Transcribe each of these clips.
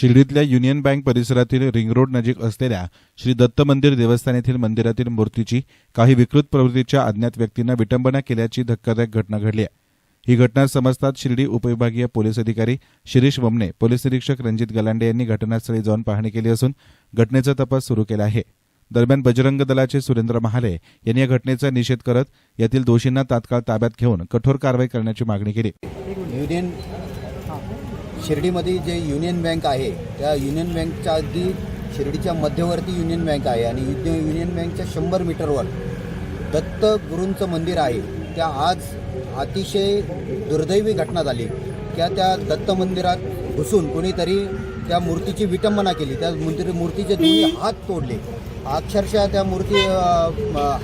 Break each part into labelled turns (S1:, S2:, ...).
S1: शिर्डीतल्या union bank परिसरातील ring road नजीक असलेल्या श्री दत्त मंदिर देवस्थान येथील मंदिरातील मूर्तीची काही विकृत प्रवृत्तीच्या अज्ञात व्यक्तींना विटंबना केल्याची धक्कादायक घटना घडली आहे. ही घटना समजताच शिर्डी उपविभागीय पोलीस अधिकारी शिरीष वमने पोलीस निरीक्षक रणजित गलांडे यांनी घटनास्थळी जाऊन पाहणी केली असून घटनेचा तपास सुरू केला आहे. दरम्यान बजरंग दलाचे सुरेंद्र महाले यांनी या घटनेचा निषेध करत यातील दोषींना तात्काळ ताब्यात घेऊन कठोर कारवाई करण्याची मागणी केली.
S2: युनियन शिर्डीमध्ये जे युनियन बँक आहे त्या युनियन बँकच्या अगदी शिर्डीच्या मध्यवर्ती युनियन बँक आहे आणि युद्ध युनियन बँकच्या शंभर मीटरवर दत्त गुरूंचं मंदिर आहे. त्या आज अतिशय दुर्दैवी घटना झाली. त्या त्या दत्त मंदिरात घुसून कोणीतरी त्या मूर्तीची विटंबना केली. त्या मंदिर मूर्तीचे दोन्ही हात तोडले. अक्षरशः त्या मूर्ती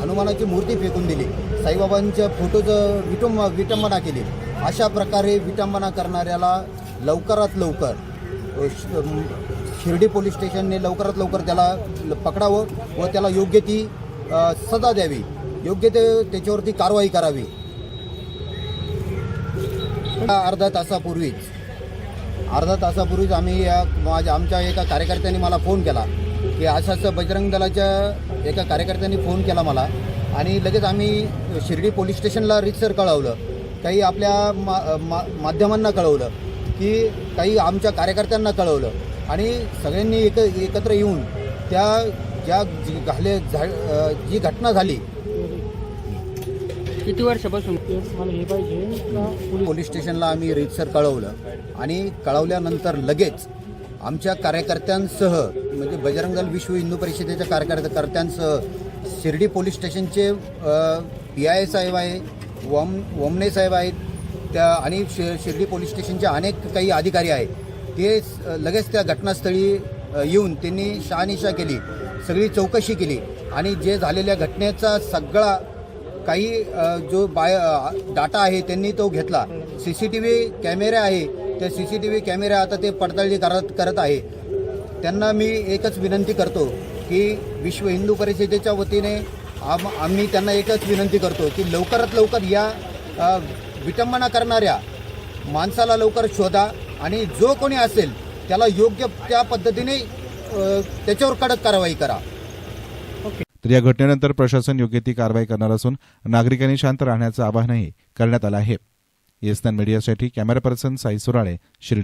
S2: हनुमानाची मूर्ती फेकून दिली. साईबाबांच्या फोटोचं विटंब विटंबना केली. अशा प्रकारे विटंबना करणाऱ्याला लवकरात लवकर शिर्डी पोलीस स्टेशनने लवकरात लवकर त्याला ल- पकडावं व त्याला योग्य ती सजा द्यावी. योग्य ते त्याच्यावरती कारवाई करावी. अर्धा तासापूर्वीच अर्धा तासापूर्वीच आम्ही या माझ्या आमच्या एका कार्यकर्त्यांनी मला फोन केला. की असं असं बजरंग दलाच्या एका कार्यकर्त्यांनी फोन केला मला आणि लगेच आम्ही शिर्डी पोलीस स्टेशनला रितसर कळवलं. काही आपल्या मा मा माध्यमांना कळवलं. की काही आमच्या कार्यकर्त्यांना कळवलं. आणि सगळ्यांनी एक एकत्र येऊन त्या ज्या जी घाले झा अ, जी घटना झाली.
S3: किती वर्षापासून?
S4: हे पोलीस
S2: स्टेशनला आम्ही रीतसर कळवलं. आणि कळवल्यानंतर लगेच आमच्या कार्यकर्त्यांसह म्हणजे बजरंग दल विश्व हिंदू परिषदेच्या कार्यकर्त्यांसह शिर्डी पोलीस स्टेशनचे पी आय साहेब आहे वम वमने साहेब आहेत त्या आणि शि शिर्डी पोलीस स्टेशनचे अनेक काही अधिकारी आहेत. ते लगेच त्या घटनास्थळी येऊन त्यांनी शहानिशा केली सगळी चौकशी केली आणि जे झालेल्या घटनेचा सगळा काही जो बाय डाटा आहे त्यांनी तो घेतला. सी सी टी व्ही कॅमेरे आहे त्या सी सी टी व्ही कॅमेरे आता ते पडताळणी करत करत आहे. त्यांना मी एकच विनंती करतो की विश्व हिंदू परिषदेच्या वतीने आम आम्ही त्यांना एकच विनंती करतो की लवकरात लवकर या विटंबना करणाऱ्या माणसाला लवकर शोधा आणि जो कोणी असेल त्याला योग्य त्या पद्धतीने त्याच्यावर कडक कारवाई करा.
S1: तर या घटनेनंतर प्रशासन योग्य ती कारवाई करणार असून नागरिकांनी शांत राहण्याचं आवाहनही करण्यात आलं आहे. येस्तान मीडियासाठी कॅमेरा पर्सन साई सुराळे शिर्डी.